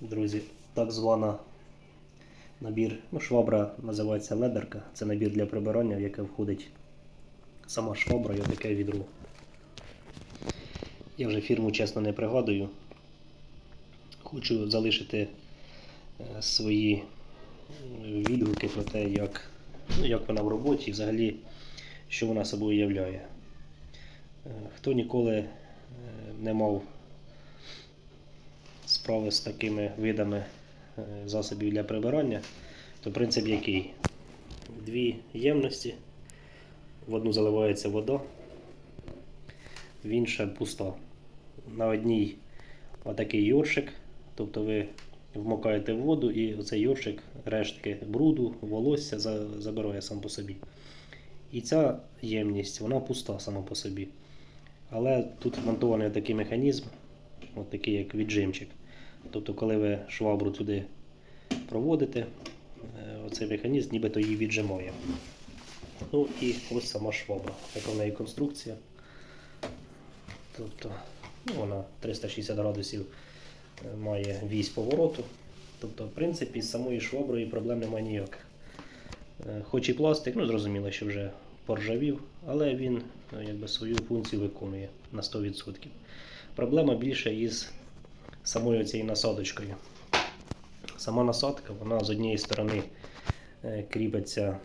друзі, так звана набір. Ну, швабра називається ледерка. Це набір для прибирання, в яке входить сама швабра і таке відро. Я вже фірму чесно не пригадую. Хочу залишити е, свої е, відгуки про те, як, ну, як вона в роботі і взагалі, що вона собою являє. Е, Хто ніколи не мав справи з такими видами е, засобів для прибирання, то принцип який? Дві ємності, в одну заливається вода, в інше пуста. На одній отакий йоршик, тобто ви вмокаєте в воду і оцей йоршик рештки бруду, волосся забирає сам по собі. І ця ємність, вона пуста сама по собі. Але тут вмонтований такий механізм, от такий як віджимчик. Тобто, коли ви швабру туди проводите, е, оцей механізм нібито її віджимає. Ну і ось сама швабра. Така в неї конструкція. Тобто, ну, вона 360 градусів е, має вісь повороту. Тобто, в принципі, з самою шваброю проблем немає ніяких. Е, Хоч і пластик, ну зрозуміло, що вже поржавів, але він е, якби, свою функцію виконує на 100%. Проблема більше із самою цією насадочкою. Сама насадка, вона з однієї сторони е, кріпиться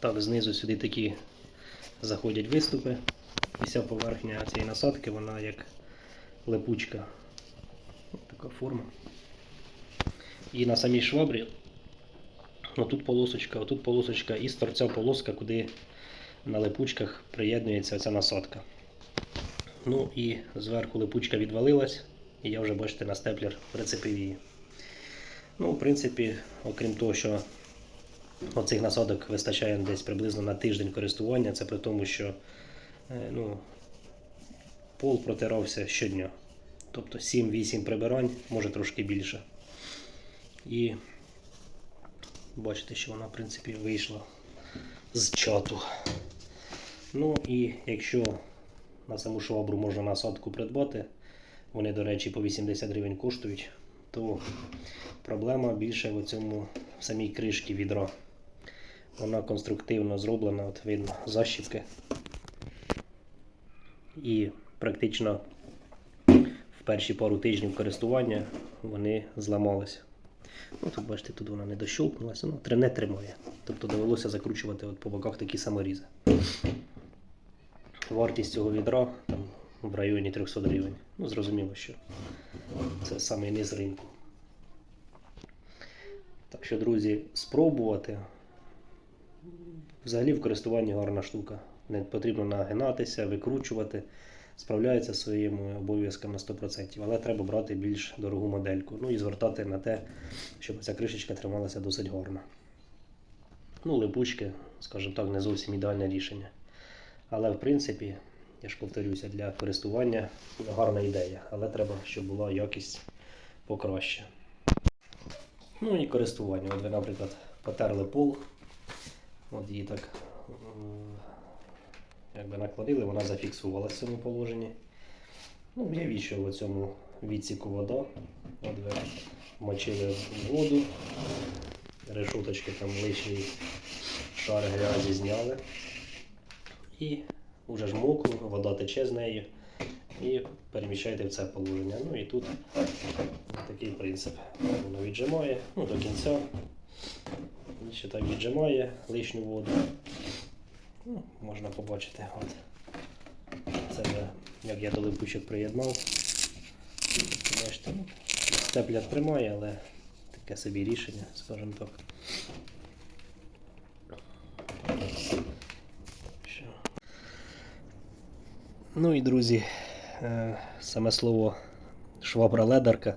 так, знизу сюди такі заходять виступи. І вся поверхня цієї насадки, вона як липучка. Ось така форма. І на самій швабрі отут полосочка, отут полосочка і з торця полоска, куди на липучках приєднується ця насадка. Ну і зверху липучка відвалилась, і я вже, бачите, на степлер прицепив її. Ну, в принципі, окрім того, що оцих насадок вистачає десь приблизно на тиждень користування, це при тому, що е, ну, пол протирався щодня. Тобто 7-8 прибирань, може трошки більше. І бачите, що вона, в принципі, вийшла з чату. Ну і якщо на саму швабру можна насадку придбати, вони, до речі, по 80 гривень коштують, то проблема більше в цьому в самій кришці відра. Вона конструктивно зроблена, от видно защіпки. І практично в перші пару тижнів користування вони зламалися. Ну, тут бачите, тут вона не дощолкнулася, ну, не тримає. Тобто довелося закручувати от по боках такі саморізи. Вартість цього відра там, в районі 300 гривень. Ну, зрозуміло, що це самий низ ринку. Так що, друзі, спробувати. Взагалі в користуванні гарна штука. Не потрібно нагинатися, викручувати. Справляється зі своїми обов'язками на 100%, але треба брати більш дорогу модельку. Ну і звертати на те, щоб ця кришечка трималася досить гарно. Ну, липучки, скажімо так, не зовсім ідеальне рішення. Але в принципі, я ж повторюся, для користування гарна ідея, але треба, щоб була якість покраще. Ну і користування. От ви, наприклад, потерли пол, от її так якби наклонили, вона зафіксувалася в цьому положенні. Ну, уявіть, що в цьому відсіку вода. От ви мочили воду, решуточки там лишній шар грязі зняли. І вже ж мокро, вода тече з нею. І переміщаєте в це положення. Ну і тут такий принцип. Воно віджимає ну, до кінця. І ще так віджимає лишню воду. Ну, можна побачити. От. Це вже, як я до липучок приєднав. Бачите, ну, степлер тримає, але таке собі рішення, скажімо так. Ну і друзі, е, саме слово швабра-ледарка.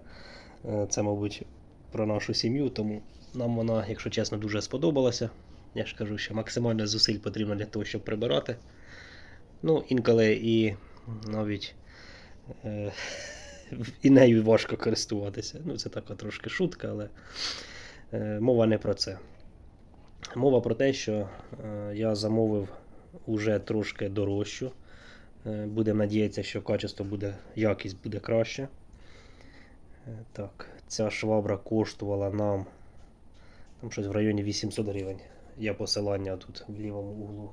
е, Це, мабуть, про нашу сім'ю, тому нам вона, якщо чесно, дуже сподобалася. Я ж кажу, що максимально зусиль потрібно для того, щоб прибирати. Ну, інколи і навіть е, і нею важко користуватися. Ну, це така трошки шутка, але мова не про це. Мова про те, що я замовив уже трошки дорожчу Будемо надіятися, що качество буде, якість буде краще. Е, Так, ця швабра коштувала нам там щось в районі 800 гривень. Я посилання тут в лівому углу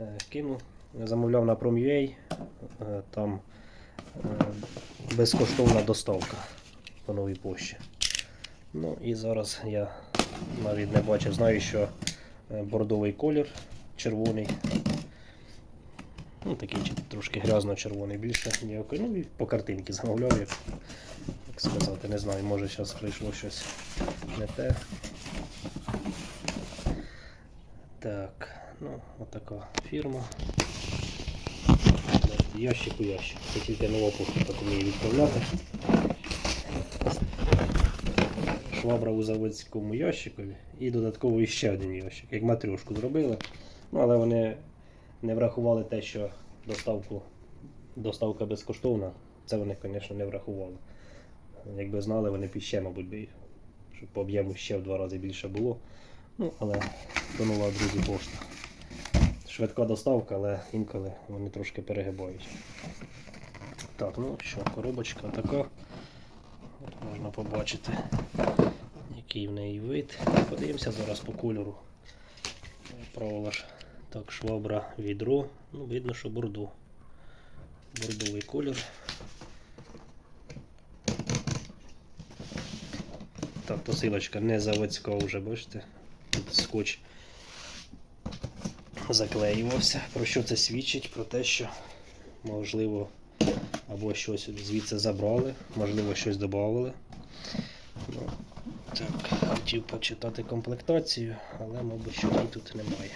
е, кину. Замовляв на Prom.ua, е, там е, безкоштовна доставка по новій пошті. Ну і зараз я навіть не бачив, знаю, що е, бордовий колір червоний. Ну, такий трошки грязно-червоний більше ніякої. Ну і по картинці замовляв, як, як сказати, не знаю, може зараз прийшло щось не те. Так, ну, отака фірма. Ящик у ящик. Це тільки нова пошта так вміє відправляти. Швабра у заводському ящикові і додатково ще один ящик, як матрьошку зробили. Ну, але вони не врахували те, що доставку, доставка безкоштовна. Це вони, звісно, не врахували. Якби знали, вони б іще, мабуть, би, щоб по об'єму ще в два рази більше було. Ну, але то нова, друзі, пошта. Швидка доставка, але інколи вони трошки перегибають. Так, ну що, коробочка така. От можна побачити, який в неї вид. Подивимося зараз по кольору. Правила ж. Так, швабра відро. Ну, видно, що бордо. Бордовий колір. Так, посилочка не заводська вже, бачите? Тут скотч заклеювався. Про що це свідчить? Про те, що можливо або щось звідси забрали, можливо, щось додали. Ну, так, хотів почитати комплектацію, але, мабуть, що тут немає.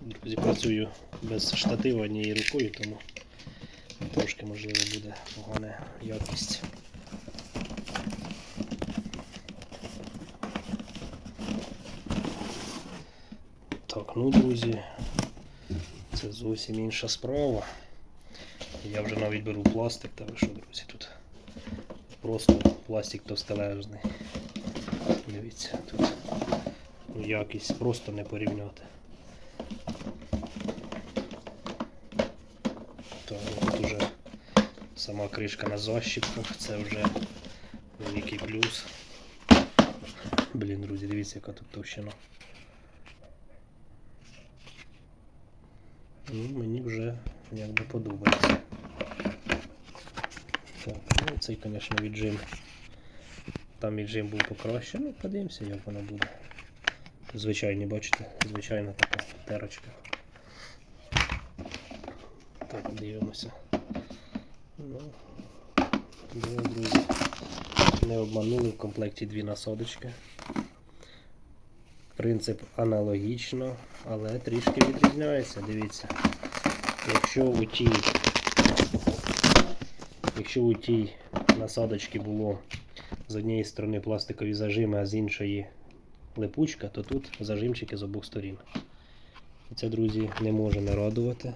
Друзі, працюю без штатива однією рукою, тому трошки можливо буде погана якість. Так, ну, друзі, це зовсім інша справа. Я вже навіть беру пластик, та ви що, друзі, тут просто пластик товстележний. Дивіться, тут якість просто не порівняти. Ну, тут уже сама кришка на защіпках, це вже великий плюс. Блін, друзі, дивіться, яка тут товщина. Ну, мені вже якби подобається. Так, ну цей, звісно, віджим. Там віджим був покраще. Ну, подивимося, як воно буде. Звичайні, бачите, звичайна така терочка. Так, дивимося. Ну, друзі, не обманули в комплекті дві насадочки. Принцип аналогічно, але трішки відрізняється, дивіться. Якщо у тій, якщо у тій насадочці було з однієї сторони пластикові зажими, а з іншої липучка, то тут зажимчики з обох сторін. І це, друзі, не може не радувати.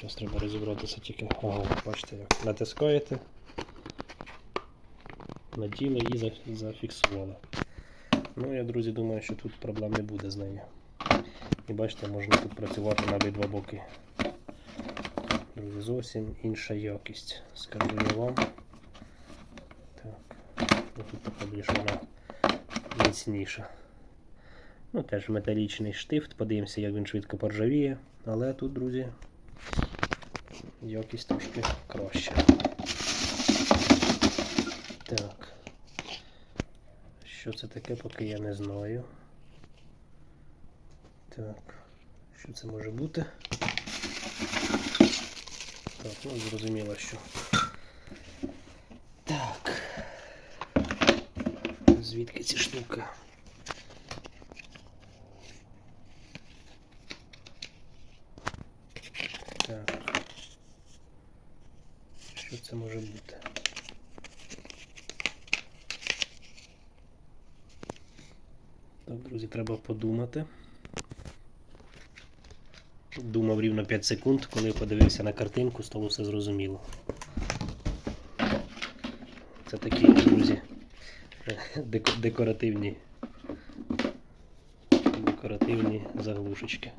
Зараз треба розібратися тільки. Ага, бачите, як натискаєте, наділи і зафіксували. Ну, я, друзі, думаю, що тут проблем не буде з нею. І бачите, можна тут працювати на обидва боки. Друзі, зовсім інша якість, скажу я вам. Так, ну, тут така більш вона міцніша. Ну, теж металічний штифт, подивимося, як він швидко поржавіє. Але тут, друзі, якість трошки краща. Так. Що це таке, поки я не знаю. Так, що це може бути? Так, ну зрозуміло, що. Так. Звідки ці штуки? Що це може бути? Так, друзі, треба подумати. Думав рівно 5 секунд, коли подивився на картинку, стало все зрозуміло. Це такий, друзі, декоративні. Декоративні заглушечки.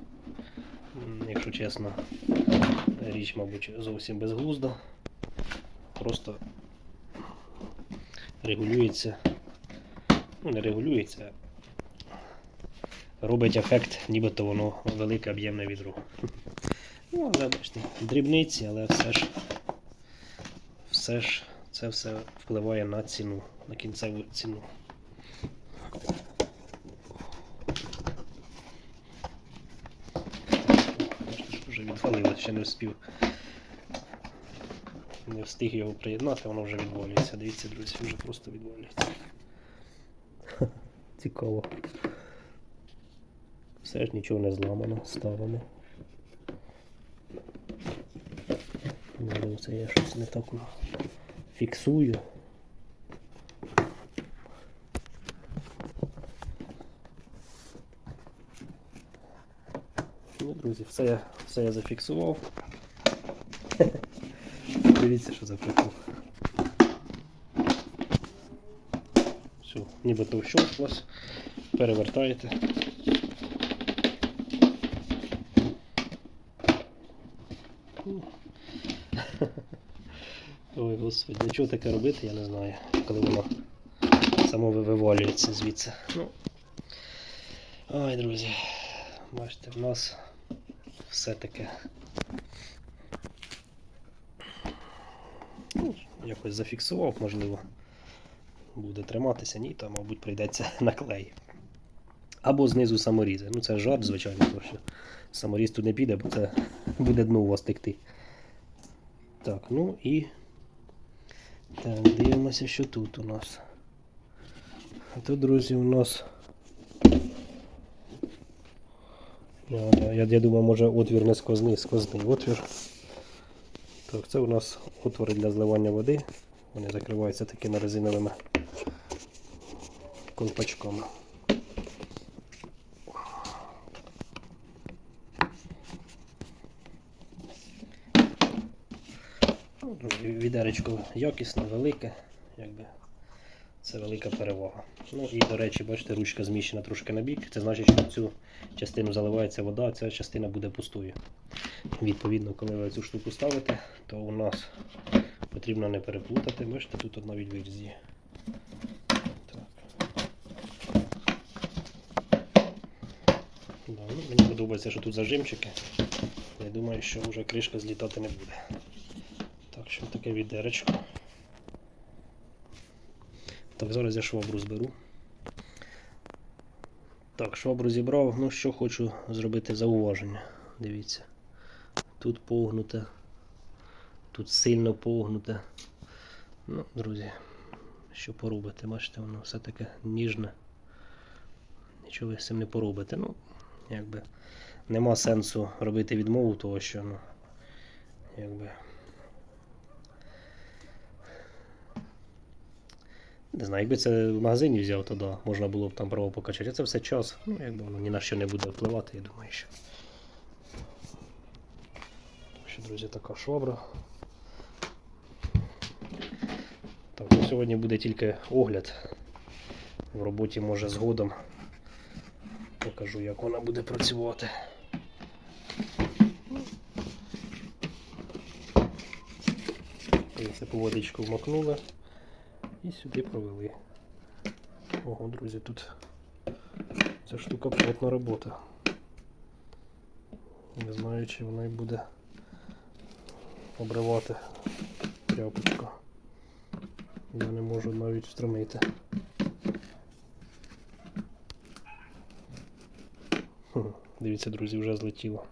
Якщо чесно, річ, мабуть, зовсім безглузда. Просто регулюється. Ну, не регулюється, робить ефект, нібито воно велике об'ємне відро. Ну, але бачите, дрібниці, але все ж, все ж це все впливає на ціну, на кінцеву ціну. Вже відвалило, ще не встиг. Не встиг його приєднати, воно вже відвалюється. Дивіться, друзі, вже просто відвалюється. Цікаво. Все ж нічого не зламано, ставимо. Це я щось не так фіксую. Ну, друзі, все все я зафіксував. Дивіться, що за прикол. Все, нібито вщолкнулось. Перевертаєте. Ой, господи, для чого таке робити, я не знаю, коли воно само ви- вивалюється звідси. Ну. Ой, друзі, бачите, в нас все таке. Ну, якось зафіксував, можливо. Буде триматися, ні, то, мабуть, прийдеться на клей. Або знизу саморізи. Ну це жарт, звичайно, тому що саморіз тут не піде, бо це буде дно у вас текти. Так, ну і. Так, дивимося, що тут у нас. А тут, друзі, у нас. Я, я, я думаю, може отвір не сквозний, сквозний отвір. Так, це у нас отвори для зливання води. Вони закриваються такими резиновими колпачками. Відеречко якісне, велике, якби це велика перевага. Ну і до речі, бачите, ручка зміщена трошки на бік. Це значить, що в цю частину заливається вода, а ця частина буде пустою. Відповідно, коли ви цю штуку ставите, то у нас потрібно не переплутати. Бачите, тут одна відвірз є. Да, ну, мені подобається, що тут зажимчики. Я думаю, що вже кришка злітати не буде. Так, що таке відеречко. Так, зараз я швабру зберу. Так, швабру зібрав. Ну що хочу зробити зауваження. Дивіться. Тут погнуте. Тут сильно погнуте. Ну, друзі, що поробити? Бачите, воно все таке ніжне. Нічого ви з цим не поробите. Ну, якби нема сенсу робити відмову, того що, ну, якби. Не знаю, якби це в магазині взяв, то да, можна було б там право покачати. Це все час. Ну, якби воно ні на що не буде впливати, я думаю, що. Друзі, така швабра. Так, ну, сьогодні буде тільки огляд. В роботі може згодом. Покажу, як вона буде працювати. Це по водичку вмакнули і сюди провели. Ого, друзі, тут ця штука плотна робота. Не знаю, чи вона й буде обривати тряпочку. Я не можу навіть встромити. Дивіться, друзі, вже злетіло.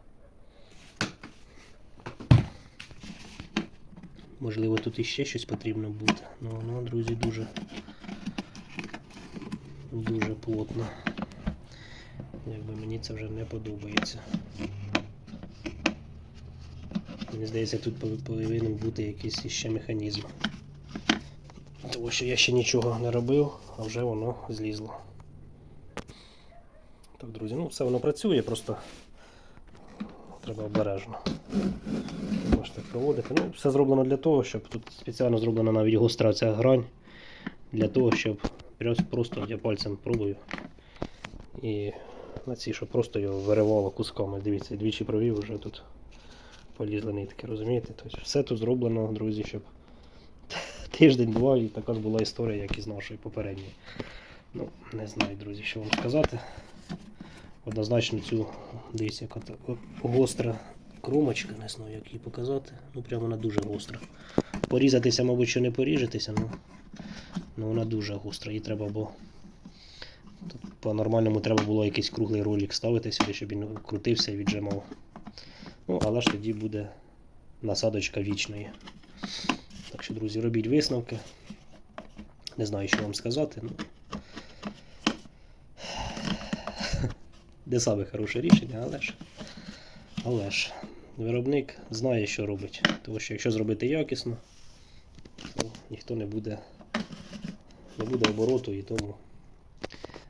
Можливо, тут іще щось потрібно буде. Ну воно, друзі, дуже дуже плотно. Якби мені це вже не подобається. Мені здається, тут повинен бути якийсь іще механізм. Тому що я ще нічого не робив, а вже воно злізло. Так, друзі, ну все воно працює, просто треба обережно. Можете проводити. Ну, все зроблено для того, щоб тут спеціально зроблена навіть гостра ця грань, для того, щоб Просто я пальцем пробую. І на цій, що просто його виривало кусками. Дивіться, двічі провів вже тут полізли нитки, розумієте? Тобто все тут зроблено, друзі, щоб тиждень-два і така ж була історія, як і з нашої попередньої. Ну, не знаю, друзі, що вам сказати. Однозначно цю, дивіться, яка гостра кромочка, не знаю, як її показати. Ну, прямо вона дуже гостра. Порізатися, мабуть, що не поріжетеся, ну, ну вона дуже гостра. Її треба, тут по-нормальному треба було якийсь круглий ролик ставити сюди, щоб він крутився і віджимав. Ну, але ж тоді буде насадочка вічної. Так що, друзі, робіть висновки. Не знаю, що вам сказати. Ну, не саме хороше рішення, але ж, але ж виробник знає, що робить. Тому що якщо зробити якісно, то ніхто не буде, не буде обороту і тому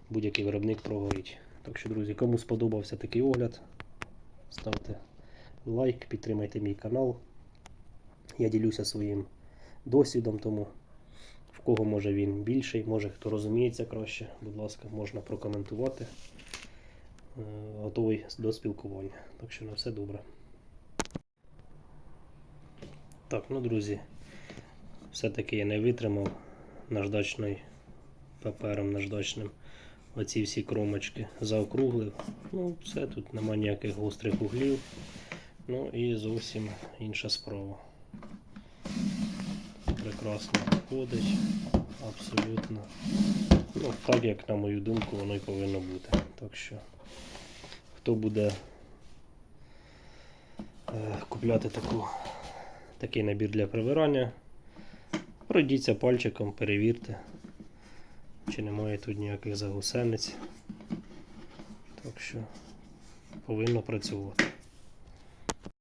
будь-який виробник прогорить. Так що, друзі, кому сподобався такий огляд, ставте лайк, підтримайте мій канал. Я ділюся своїм досвідом, тому в кого може він більший, може хто розуміється краще, будь ласка, можна прокоментувати. Е, Готовий до спілкування. Так що на все добре. Так, ну друзі, все-таки я не витримав наждачною папером наждачним оці всі кромочки заокруглив. Ну, все, тут нема ніяких гострих углів. Ну і зовсім інша справа. Прекрасно виходить. Абсолютно. Ну, так як, на мою думку, воно і повинно бути. Так що, хто буде е, купляти таку, такий набір для прибирання, пройдіться пальчиком, перевірте, чи немає тут ніяких загусениць. Так що повинно працювати.